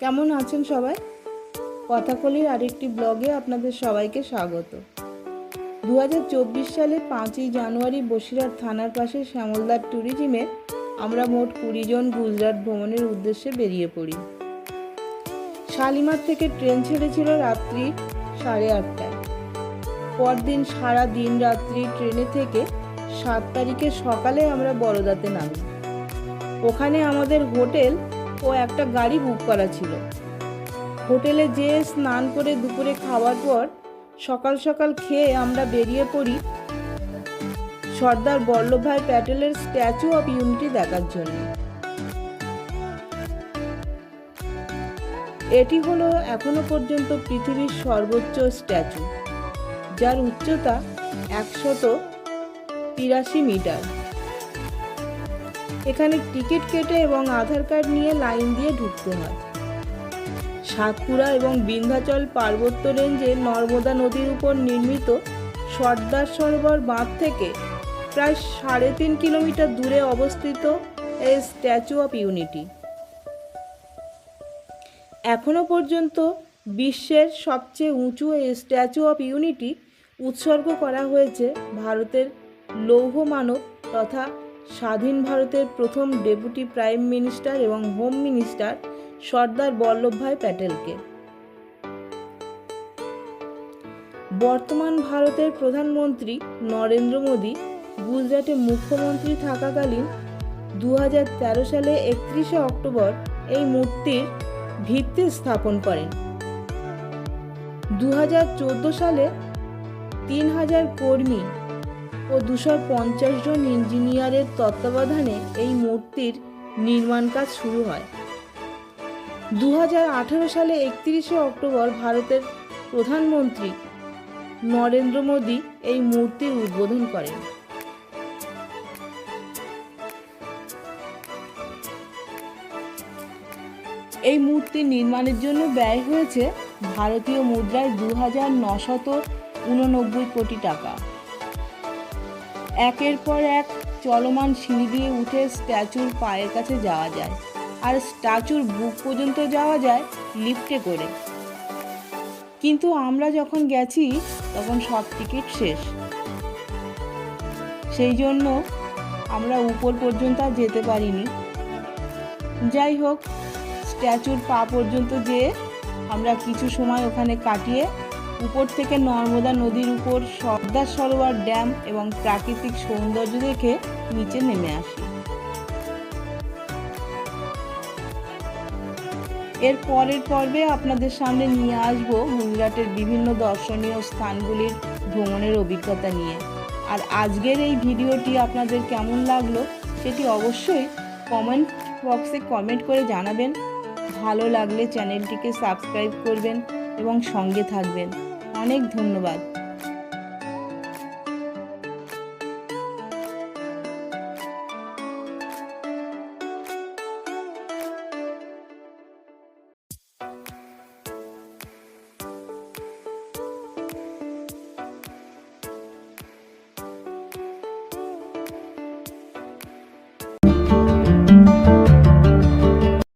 কেমন আছেন সবাই? কথাকলির আরেকটি ব্লগে আপনাদের সবাইকে স্বাগত। দু হাজার চব্বিশ সালে পাঁচই জানুয়ারি বসিরহাট থানার পাশে শ্যামলদার ট্যুরিজমে আমরা মোট কুড়ি জন গুজরাট ভ্রমণের উদ্দেশ্যে বেরিয়ে পড়ি। শালিমার থেকে ট্রেন ছেড়েছিল রাত্রি সাড়ে আটটায়। পরদিন সারা দিন রাত্রি ট্রেনে থেকে সাত তারিখে সকালে আমরা বড়দাতে নামি। ওখানে আমাদের হোটেল ও একটা গাড়ি বুক করা ছিল। হোটেলে যেয়ে স্নান করে দুপুরে খাওয়ার পর সকাল সকাল খেয়ে আমরা বেরিয়ে পড়ি সর্দার বল্লভভাই প্যাটেলের স্ট্যাচু অফ ইউনিটি দেখার জন্য। এটি হলো এখনও পর্যন্ত পৃথিবীর সর্বোচ্চ স্ট্যাচু, যার উচ্চতা একশত তিরাশি মিটার। এখানে টিকিট কেটে এবং আধার কার্ড নিয়ে লাইন দিয়ে ঢুকতে হয়। সাতপুরা এবং বিন্ধ্যাচল পার্বত্য রেঞ্জে নর্মদা নদীর উপর নির্মিত সর্দার সরোবর বাঁধ থেকে প্রায় সাড়ে তিন কিলোমিটার দূরে অবস্থিত এই স্ট্যাচু অফ ইউনিটি। এখনও পর্যন্ত বিশ্বের সবচেয়ে উঁচু এই স্ট্যাচু অফ ইউনিটি উৎসর্গ করা হয়েছে ভারতের লৌহ মানব তথা স্বাধীন ভারতের প্রথম ডেপুটি প্রাইম মিনিস্টার এবং হোম মিনিস্টার সর্দার বল্লভভাই প্যাটেলকে। বর্তমান ভারতের প্রধানমন্ত্রী নরেন্দ্র মোদী গুজরাটে মুখ্যমন্ত্রী থাকাকালীন দু হাজার তেরো সালে একত্রিশে অক্টোবর এই মূর্তির ভিত্তি স্থাপন করেন। দু হাজার চোদ্দ সালে তিন হাজার কর্মী ও দুশো পঞ্চাশ জন ইঞ্জিনিয়ারের তত্ত্বাবধানে এই মূর্তির নির্মাণ কাজ শুরু হয়। দুহাজার আঠারো সালে একত্রিশে অক্টোবর ভারতের প্রধানমন্ত্রী নরেন্দ্র মোদী এই মূর্তির উদ্বোধন করেন। এই মূর্তি নির্মাণের জন্য ব্যয় হয়েছে ভারতীয় মুদ্রায় দু হাজার নশত উননব্বই কোটি টাকা। একের পর এক চলমান সিঁড়ি দিয়ে উঠে স্ট্যাচুর পায়ের কাছে যাওয়া যায়। আর স্ট্যাচুর বুক পর্যন্ত যাওয়া যায় লিফটে করে। কিন্তু আমরা যখন গেছি, তখন সব টিকিট শেষ। সেই জন্য আমরা উপর পর্যন্ত আর যেতে পারিনি। যাই হোক, স্ট্যাচুর পা পর্যন্ত যেয়ে আমরা কিছু সময় ওখানে কাটিয়ে উপর থেকে নর্মদা নদীর উপর সর্দার সরোবর ড্যাম এবং প্রাকৃতিক সৌন্দর্য দেখে নিচে নেমে আসি। এর পরের পর্বে আপনাদের সামনে নিয়ে আসব গুজরাটের বিভিন্ন দর্শনীয় স্থানগুলির ভ্রমণের অভিজ্ঞতা নিয়ে। আর আজকের এই ভিডিওটি আপনাদের কেমন লাগল সেটি অবশ্যই কমেন্ট বক্সে কমেন্ট করে জানাবেন। ভালো লাগলে চ্যানেলটিকে সাবস্ক্রাইব করবেন। এবং সঙ্গে থাকবেন। অনেক ধন্যবাদ।